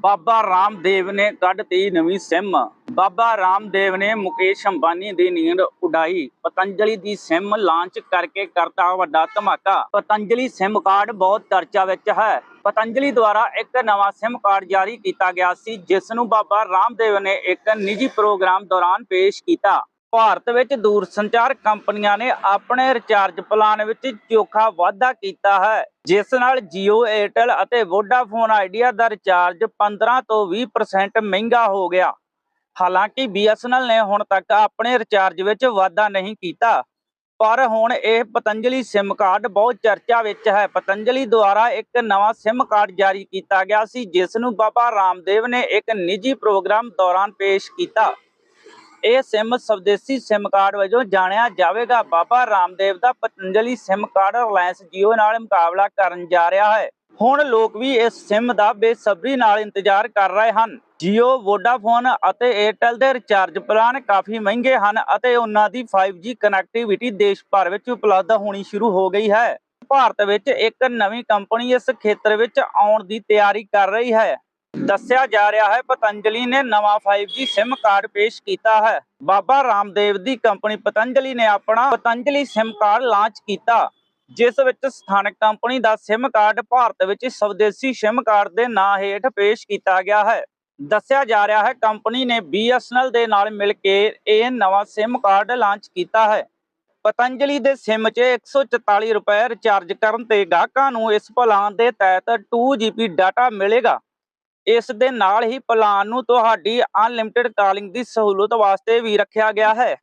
ਬਾਬਾ ਰਾਮਦੇਵ ਨੇ ਕੱਢਤੀ ਨਵੀਂ ਸਿਮ। ਬਾਬਾ ਰਾਮਦੇਵ ਨੇ ਮੁਕੇਸ਼ ਅੰਬਾਨੀ ਦੀ ਨੀਂਦ ਉਡਾਈ। ਪਤੰਜਲੀ ਦੀ ਸਿਮ ਲਾਂਚ ਕਰਕੇ ਕਰਤਾ ਵੱਡਾ ਧਮਾਕਾ। ਪਤੰਜਲੀ ਸਿਮ ਕਾਰਡ ਬਹੁਤ ਚਰਚਾ ਵਿੱਚ ਹੈ। ਪਤੰਜਲੀ ਦੁਆਰਾ ਇੱਕ ਨਵਾਂ ਸਿਮ ਕਾਰਡ ਜਾਰੀ ਕੀਤਾ ਗਿਆ ਸੀ, ਜਿਸ ਨੂੰ ਬਾਬਾ ਰਾਮਦੇਵ ਨੇ ਇੱਕ ਨਿੱਜੀ ਪ੍ਰੋਗਰਾਮ ਦੌਰਾਨ ਪੇਸ਼ ਕੀਤਾ। ਭਾਰਤ ਵਿੱਚ ਦੂਰ ਸੰਚਾਰ ਕੰਪਨੀਆਂ ਨੇ ਆਪਣੇ ਰਿਚਾਰਜ ਪਲਾਨ ਵਿੱਚ ਚੋਖਾ ਵਾਧਾ ਕੀਤਾ ਹੈ, ਜਿਸ ਨਾਲ Jio, Airtel ਅਤੇ Vodafone Idea ਦਾ ਰਿਚਾਰਜ 15 ਤੋਂ 20% ਮਹਿੰਗਾ ਹੋ ਗਿਆ। ਹਾਲਾਂਕਿ BSNL ਨੇ ਹੁਣ ਤੱਕ ਆਪਣੇ ਰਿਚਾਰਜ ਵਿੱਚ ਵਾਧਾ ਨਹੀਂ ਕੀਤਾ, ਪਰ ਹੁਣ ਇਹ ਪਤੰਜਲੀ SIM ਕਾਰਡ ਬਹੁਤ ਚਰਚਾ ਵਿੱਚ ਹੈ। ਪਤੰਜਲੀ ਦੁਆਰਾ ਇੱਕ ਨਵਾਂ SIM ਕਾਰਡ ਜਾਰੀ ਕੀਤਾ ਗਿਆ ਸੀ, ਜਿਸ ਨੂੰ ਬਾਬਾ ਰਾਮਦੇਵ ਨੇ ਇੱਕ ਨਿੱਜੀ ਪ੍ਰੋਗਰਾਮ ਦੌਰਾਨ ਪੇਸ਼ ਕੀਤਾ। ਇਹ ਸਿਮ ਸਵਦੇਸੀ ਸਿਮ ਕਾਰਡ ਵਜੋਂ ਜਾਣਿਆ ਜਾਵੇਗਾ। ਬਾਬਾ ਰਾਮਦੇਵ ਦਾ Patanjali SIM card Reliance Jio ਨਾਲ ਮੁਕਾਬਲਾ ਕਰਨ ਜਾ ਰਿਹਾ ਹੈ। ਹੁਣ ਲੋਕ ਵੀ ਇਸ ਸਿਮ ਦਾ ਬੇਸਬਰੀ ਨਾਲ ਇੰਤਜ਼ਾਰ ਕਰ ਰਹੇ ਹਨ। Jio, Vodafone ਅਤੇ Airtel ਦੇ ਰਿਚਾਰਜ ਪਲਾਨ ਕਾਫੀ ਮਹਿੰਗੇ ਹਨ ਅਤੇ ਉਹਨਾਂ ਦੀ 5G ਕਨੈਕਟੀਵਿਟੀ ਦੇਸ਼ ਭਰ ਵਿੱਚ ਉਪਲਬਧ ਹੋਣੀ ਸ਼ੁਰੂ ਹੋ ਗਈ ਹੈ। ਭਾਰਤ ਵਿੱਚ ਇੱਕ ਨਵੀਂ ਕੰਪਨੀ ਇਸ ਖੇਤਰ ਵਿੱਚ ਆਉਣ ਦੀ ਤਿਆਰੀ ਕਰ ਰਹੀ ਹੈ। ਦੱਸਿਆ ਜਾ ਰਿਹਾ ਹੈ, ਪਤੰਜਲੀ ਨੇ ਨਵਾਂ 5G SIM ਕਾਰਡ ਪੇਸ਼ ਕੀਤਾ ਹੈ। ਬਾਬਾ ਰਾਮਦੇਵ ਦੀ ਕੰਪਨੀ ਪਤੰਜਲੀ ਨੇ ਆਪਣਾ ਪਤੰਜਲੀ SIM ਕਾਰਡ ਲਾਂਚ ਕੀਤਾ, ਜਿਸ ਵਿੱਚ ਸਥਾਨਕ ਕੰਪਨੀ ਦਾ SIM ਕਾਰਡ ਭਾਰਤ ਵਿੱਚ ਸਵਦੇਸੀ SIM ਕਾਰਡ ਦੇ ਨਾਂ ਹੇਠ ਪੇਸ਼ ਕੀਤਾ ਗਿਆ ਹੈ। ਦੱਸਿਆ ਜਾ ਰਿਹਾ ਹੈ, ਕੰਪਨੀ ਨੇ BSNL ਦੇ ਨਾਲ ਮਿਲ ਕੇ ਇਹ ਨਵਾਂ SIM ਕਾਰਡ ਲਾਂਚ ਕੀਤਾ ਹੈ। ਪਤੰਜਲੀ ਦੇ SIM 'ਚ 144 ਰੁਪਏ ਰਿਚਾਰਜ ਕਰਨ ਤੇ ਗਾਹਕਾਂ ਨੂੰ ਇਸ ਪਲਾਨ ਦੇ ਤਹਿਤ 2GB ਡਾਟਾ ਮਿਲੇਗਾ। ਇਸ ਦੇ ਨਾਲ ਹੀ ਪਲਾਨ ਨੂੰ ਤੁਹਾਡੀ ਅਨਲਿਮਿਟਿਡ ਕਾਲਿੰਗ ਦੀ ਸਹੂਲਤ ਵਾਸਤੇ ਵੀ ਰੱਖਿਆ ਗਿਆ ਹੈ।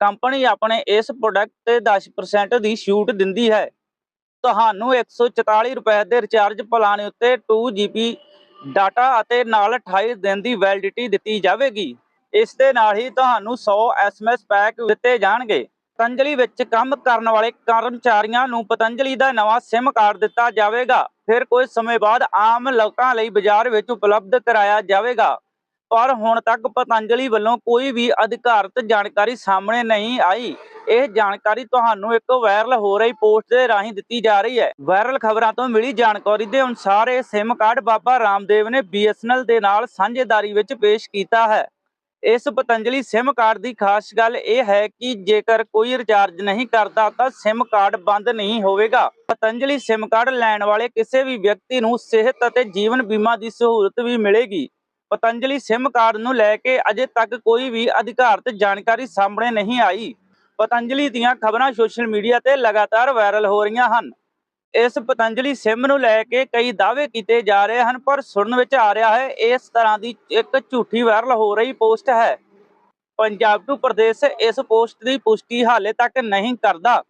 ਕੰਪਨੀ ਆਪਣੇ ਇਸ ਪ੍ਰੋਡਕਟ ਤੇ 10% ਦੀ ਛੂਟ ਦਿੰਦੀ ਹੈ। ਤੁਹਾਨੂੰ 144 ਰੁਪਏ ਦੇ ਰਿਚਾਰਜ ਪਲਾਨ ਉੱਤੇ 2GB ਡਾਟਾ ਅਤੇ ਨਾਲ 28 ਦਿਨ ਦੀ ਵੈਲਿਡਿਟੀ ਦਿੱਤੀ ਜਾਵੇਗੀ। ਇਸ ਦੇ ਨਾਲ ਹੀ ਤੁਹਾਨੂੰ 100 SMS ਪੈਕ ਦਿੱਤੇ ਜਾਣਗੇ। ਪਤੰਜਲੀ ਵਿੱਚ ਕੰਮ ਕਰਨ ਵਾਲੇ ਕਰਮਚਾਰੀਆਂ ਨੂੰ ਪਤੰਜਲੀ ਦਾ ਨਵਾਂ SIM ਕਾਰਡ ਦਿੱਤਾ ਜਾਵੇਗਾ। ਫਿਰ ਕੁਝ ਸਮੇਂ ਬਾਅਦ ਆਮ ਲੋਕਾਂ ਲਈ ਬਾਜ਼ਾਰ ਵਿੱਚ ਉਪਲਬਧ ਕਰਾਇਆ ਜਾਵੇਗਾ। ਪਰ ਹੁਣ ਤੱਕ ਪਤੰਜਲੀ ਵੱਲੋਂ ਕੋਈ ਵੀ ਅਧਿਕਾਰਤ ਜਾਣਕਾਰੀ ਸਾਹਮਣੇ ਨਹੀਂ ਆਈ। ਇਹ ਜਾਣਕਾਰੀ ਤੁਹਾਨੂੰ ਇੱਕ ਵਾਇਰਲ ਹੋ ਰਹੀ ਪੋਸਟ ਦੇ ਰਾਹੀਂ ਦਿੱਤੀ ਜਾ ਰਹੀ ਹੈ। ਵਾਇਰਲ ਖਬਰਾਂ ਤੋਂ ਮਿਲੀ ਜਾਣਕਾਰੀ ਦੇ ਅਨੁਸਾਰ ਇਹ SIM ਕਾਰਡ ਬਾਬਾ ਰਾਮਦੇਵ ਨੇ BSNL ਦੇ ਨਾਲ ਸਾਂਝੇਦਾਰੀ ਵਿੱਚ ਪੇਸ਼ ਕੀਤਾ ਹੈ। ਇਸ ਪਤੰਜਲੀ SIM ਕਾਰਡ ਦੀ ਖਾਸ ਗੱਲ ਇਹ ਹੈ ਕਿ ਜੇਕਰ ਕੋਈ ਰਿਚਾਰਜ ਨਹੀਂ ਕਰਦਾ ਤਾਂ SIM ਕਾਰਡ ਬੰਦ ਨਹੀਂ ਹੋਵੇਗਾ। ਪਤੰਜਲੀ SIM ਕਾਰਡ ਲੈਣ ਵਾਲੇ ਕਿਸੇ ਵੀ ਵਿਅਕਤੀ ਨੂੰ ਸਿਹਤ ਅਤੇ ਜੀਵਨ ਬੀਮਾ ਦੀ ਸਹੂਲਤ ਵੀ ਮਿਲੇਗੀ। ਪਤੰਜਲੀ SIM ਕਾਰਡ ਨੂੰ ਲੈ ਕੇ ਅਜੇ ਤੱਕ ਕੋਈ ਵੀ ਅਧਿਕਾਰਤ ਜਾਣਕਾਰੀ ਸਾਹਮਣੇ ਨਹੀਂ ਆਈ। ਪਤੰਜਲੀ ਦੀਆਂ ਖਬਰਾਂ ਸੋਸ਼ਲ ਮੀਡੀਆ ਤੇ ਲਗਾਤਾਰ ਵਾਇਰਲ ਹੋ ਰਹੀਆਂ ਹਨ। ਇਸ ਪਤੰਜਲੀ SIM ਨੂੰ ਲੈ ਕੇ ਕਈ ਦਾਅਵੇ ਕੀਤੇ ਜਾ ਰਹੇ ਹਨ, ਪਰ ਸੁਣਨ ਵਿੱਚ ਆ ਰਿਹਾ ਹੈ, ਇਸ ਤਰ੍ਹਾਂ ਦੀ ਇੱਕ ਝੂਠੀ ਵਾਇਰਲ ਹੋ ਰਹੀ ਪੋਸਟ ਹੈ। ਪੰਜਾਬ ਟੂ ਪ੍ਰਦੇਸ਼ ਇਸ ਪੋਸਟ ਦੀ ਪੁਸ਼ਟੀ ਹਾਲੇ ਤੱਕ ਨਹੀਂ ਕਰਦਾ।